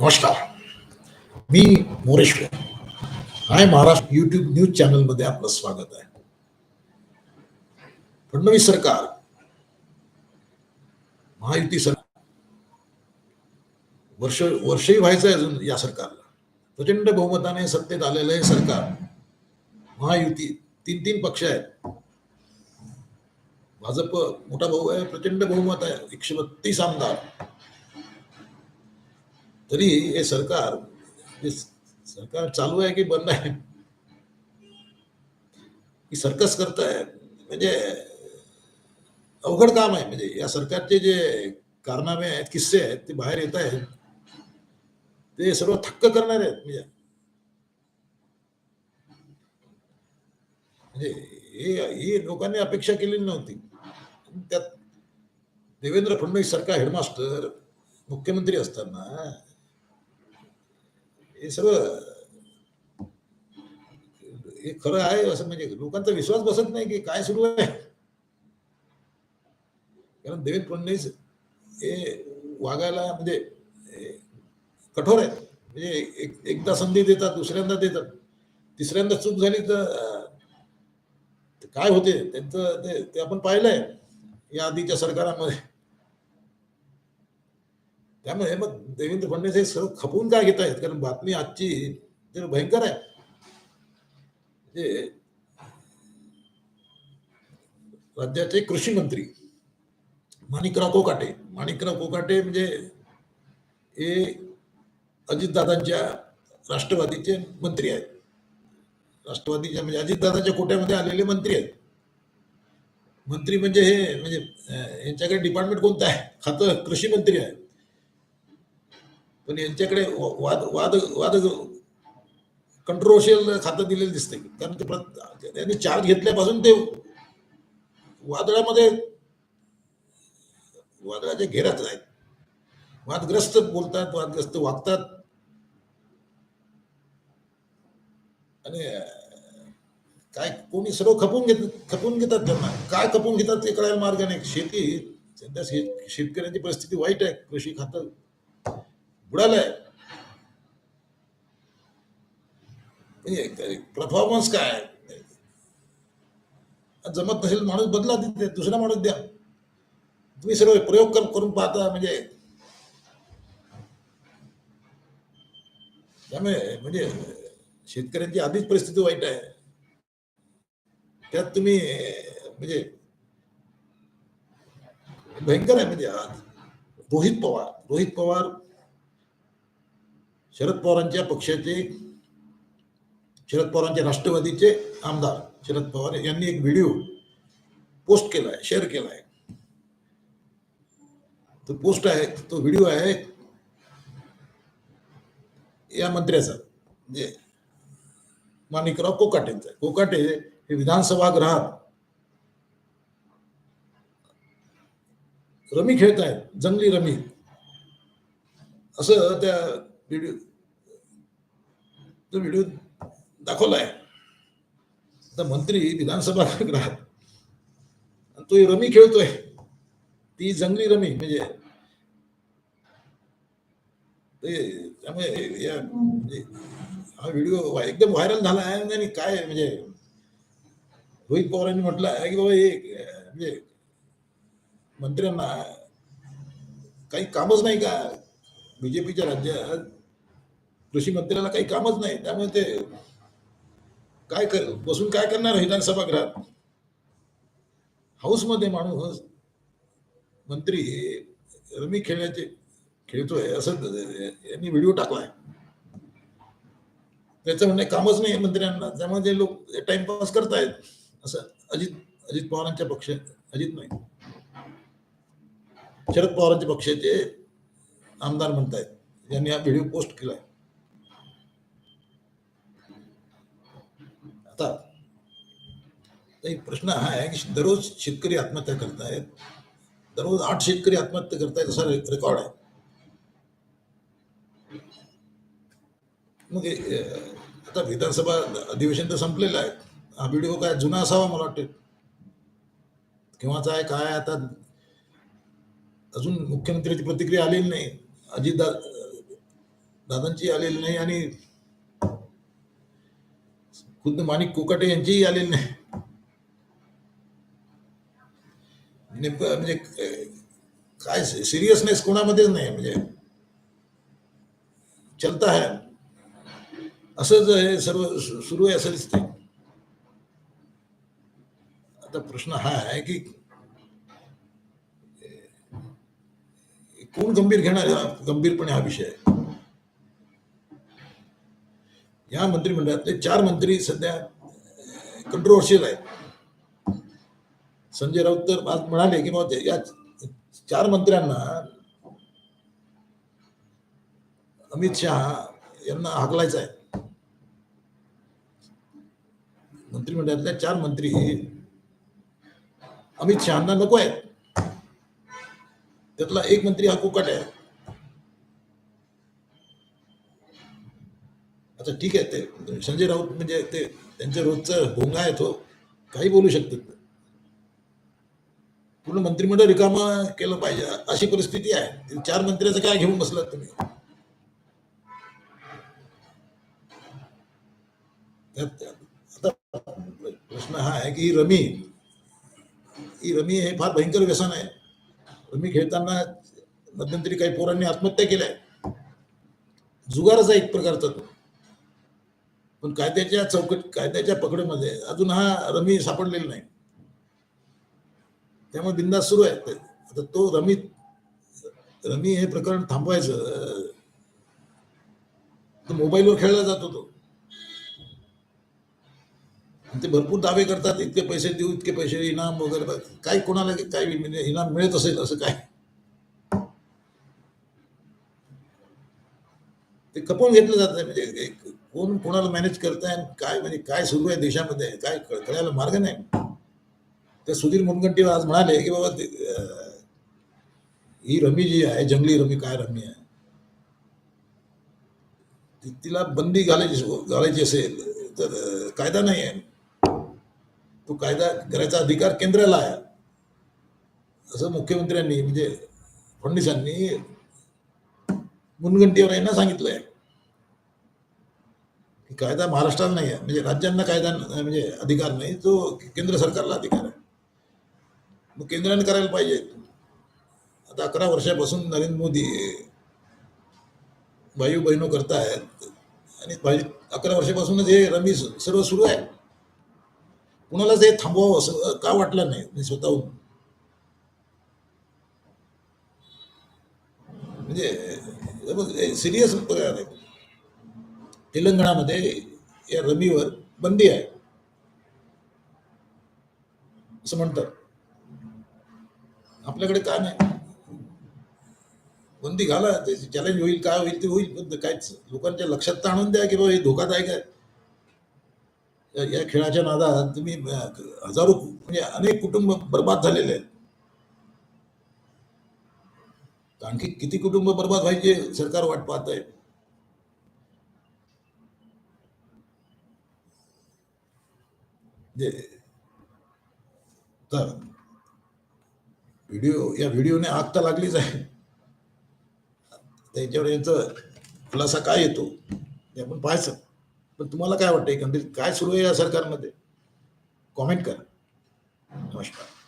नमस्कार. मी Moreshwar hi Maharashtra YouTube news चॅनलमध्ये आपलं स्वागत आहे. फडणवीस सरकार महायुती सरकार वर्ष वर्षही व्हायचं आहे अजून या सरकारला. प्रचंड बहुमताने सत्तेत आलेलं हे सरकार. महायुती तीन तीन पक्ष आहेत. भाजप मोठा भाऊ आहे प्रचंड बहुमत आहे. एकशे बत्तीस आमदार. तरी हे सरकार हे सरकार चालू आहे की बंद आहे? की सर्कस करताय, म्हणजे अवघड काम आहे. म्हणजे या सरकारचे जे कारनामे आहेत, किस्से आहेत, ते बाहेर येत आहेत. ते सर्व थक्क करणारे आहेत, म्हणजे. हे, ही लोकांनी अपेक्षा केलेली नव्हती. त्यात देवेंद्र फडणवीस सारखा हेडमास्टर मुख्यमंत्री असताना हे सगळं हे खरं आहे असं म्हणजे लोकांचा विश्वास बसत नाही की काय सुरू आहे. कारण देवेंद्र फडणवीस हे वागायला म्हणजे कठोर आहेत. म्हणजे एक एकदा संधी देतात दुसऱ्यांदा देतात. तिसऱ्यांदा चूक झाली तर काय होते? त्यांचं ते ते आपण पाहिलंय. या आधीच्या सरकारामध्ये त्यामुळे मग देवेंद्र फडणवीस हे सर्व खपवून काय घेत आहेत? कारण बातमी आजची तर भयंकर आहे. म्हणजे राज्याचे कृषी मंत्री माणिकराव कोकाटे माणिकराव कोकाटे म्हणजे हे अजितदादांच्या राष्ट्रवादीचे मंत्री आहेत. राष्ट्रवादीच्या म्हणजे अजितदादाच्या कोट्यामध्ये आलेले मंत्री आहेत. मंत्री म्हणजे हे म्हणजे यांच्याकडे डिपार्टमेंट कोणतं आहे? खातं कृषी मंत्री आहे. पण यांच्याकडे वा- वाद वाद वाद कंट्रोवर्शियल खातं दिलेलं दिसतंय. कारण ते त्यांनी चार्ज घेतल्यापासून ते वादळामध्ये वादळाच्या घेरात आहेत. वादग्रस्त बोलतात वादग्रस्त वागतात. आणि काय कोणी सर्व खपून घेत खपून घेतात त्यांना. काय खपून घेतात ते कळायला मार्ग नाही. शेती सध्या शेत शेतकऱ्यांची परिस्थिती वाईट आहे. कृषी खातं बुडालंय म्हणजे परफॉर्मन्स काय आहे? जमत नसेल माणूस बदला तिथे दुसरा माणूस द्या। तुम्ही सर्व प्रयोग कर- करून पाहता म्हणजे त्यामुळे म्हणजे शेतकऱ्यांची आधीच परिस्थिती वाईट आहे त्यात तुम्ही म्हणजे भयंकर आहे म्हणजे आज। रोहित पवार रोहित पवार शरद पवारांच्या पक्षाचे शरद पवारांच्या राष्ट्रवादीचे आमदार शरद पवार यांनी एक व्हिडिओ पोस्ट केला आहे शेअर केला आहे तो पोस्ट आहे तो व्हिडिओ आहे या मंत्र्याचा म्हणजे माणिकराव कोकाटेंचा. कोकाटे हे विधानसभा गृहात रमी खेळत आहेत जंगली रमी. असं त्या व्हिडिओ तो व्हिडिओ दाखवलाय. आता मंत्री विधानसभा तो रमी खेळतोय. ती जंगली रमी म्हणजे त्यामुळे या म्हणजे हा व्हिडिओ एकदम व्हायरल झाला आहे आणि काय म्हणजे रोहित पवारांनी म्हटलं आहे की बाबा हे म्हणजे मंत्र्यांना काही कामच नाही का? बीजेपीच्या राज्यात कृषी मंत्र्याला काही कामच नाही. त्यामुळे ते काय कर बसून काय करणार विधान सभागृहात हाऊसमध्ये माणूस हो. मंत्री रमी खेळण्याचे खेळतोय असं यांनी व्हिडिओ टाकलाय. त्याचं म्हणणे कामच नाही मंत्र्यांना. त्यामुळे ते लोक टाइमपास करतायत. असं अजित अजित पवारांच्या पक्ष अजित नाही. शरद पवारांच्या पक्षाचे आमदार म्हणतायत. यांनी हा व्हिडिओ पोस्ट केलाय. आता एक प्रश्न हा आहे की दररोज शेतकरी आत्महत्या करतायत. दररोज आठ शेतकरी आत्महत्या करतायत असा रेकॉर्ड आहे. मग आता विधानसभा अधिवेशन तर संपलेलं आहे. हा व्हिडिओ काय जुना असावा मला वाटते. केव्हाचा आहे काय आता अजून मुख्यमंत्र्याची प्रतिक्रिया आलेली नाही. अजितदा दादांची आलेली नाही आणि खुद्द माणिक कोकाटे यांचीही चलता है। हे, सर्व सुरू आता प्रश्न हा आहे की कोण गंभीर हा गंभीरपणे हा? विषय आहे या मंत्रिमंडळातले चार मंत्री सध्या कंट्रोवर्शियल आहेत. संजय राऊत तर आज म्हणाले की बाबा या चार मंत्र्यांना अमित शहा यांना हाकलायचं आहे. मंत्रिमंडळातल्या चार मंत्री अमित शहाना नको आहेत. त्यातला एक मंत्री हा कुकट आहे. आता ठीक आहे ते संजय राऊत म्हणजे ते त्यांच्या रोजचा भोंगा आहे तो काही बोलू शकतात पूर्ण मंत्रिमंडळ रिकामं केलं पाहिजे अशी परिस्थिती आहे. चार मंत्र्याचं काय घेऊन बसलात तुम्ही? आता प्रश्न हा आहे की रमी ही रमी हे फार भयंकर व्यसन आहे. रमी खेळताना मध्यंतरी काही पोरांनी आत्महत्या केल्या. जुगारच आहे एक प्रकारचा तो. पण कायद्याच्या चौकट कायद्याच्या पकडीमध्ये अजून हा रमी सापडलेला नाही. त्यामुळे बिंदास सुरू आहे. आता तो रमी रमी हे प्रकरण थांबवायचं तो मोबाईलवर खेळला जातो तो. ते भरपूर दावे करतात इतके पैसे देऊ इतके पैसे इनाम वगैरे काय कोणाला काय म्हणजे इनाम मिळत असेल असं काय? ते खपवून घेतलं जात म्हणजे एक कोण कोणाला मॅनेज करताय काय म्हणजे काय सुरू आहे देशामध्ये? काय कळायला मार्ग नाही. त्या सुधीर मुनगंटीवार आज म्हणाले की बाबा ही रमी जी आहे जंगली रमी काय रमी आहे? तिला बंदी घालायची घालायची असेल तर कायदा नाही आहे. तो कायदा करायचा अधिकार केंद्राला आहे. असं मुख्यमंत्र्यांनी म्हणजे फडणवीसांनी मुनगंटीवर यांना सांगितलंय. आहे कायदा महाराष्ट्राला नाही आहे म्हणजे राज्यांना कायदा म्हणजे अधिकार नाही तो केंद्र सरकारला अधिकार आहे. मग केंद्राने करायला पाहिजे. आता अकरा वर्षापासून नरेंद्र मोदी भाई बहिणो करतायत. आणि भाई अकरा वर्षापासूनच हे रमी सर्व सुरू आहे. कुणालाच हे थांबवावं असं का वाटलं नाही? मी स्वतःहून. म्हणजे सिरियस प्रकार आहे. तेलंगणामध्ये या रमीवर बंदी आहे. असं म्हणतात. आपल्याकडे का नाही? बंदी घाला ते चॅलेंज होईल काय होईल ते होईल पण काहीच लोकांच्या लक्षात तर आणून द्या की बाबा हे धोकादायक आहे. या- खेळाच्या नादात तुम्ही हजारो म्हणजे अनेक कुटुंब बर्बाद झालेले आहेत. कारण आणखी किती कुटुंब बर्बाद व्हायचे सरकार वाट पाहत आहे. तर व्हिडिओ या व्हिडिओने आग तर लागलीच आहे. त्याच्यावर याचं खुलासा काय येतो ते आपण पाहायचं. पण तुम्हाला काय वाटतं एकंदरीत काय सुरू आहे या सरकारमध्ये? कॉमेंट करा. नमस्कार.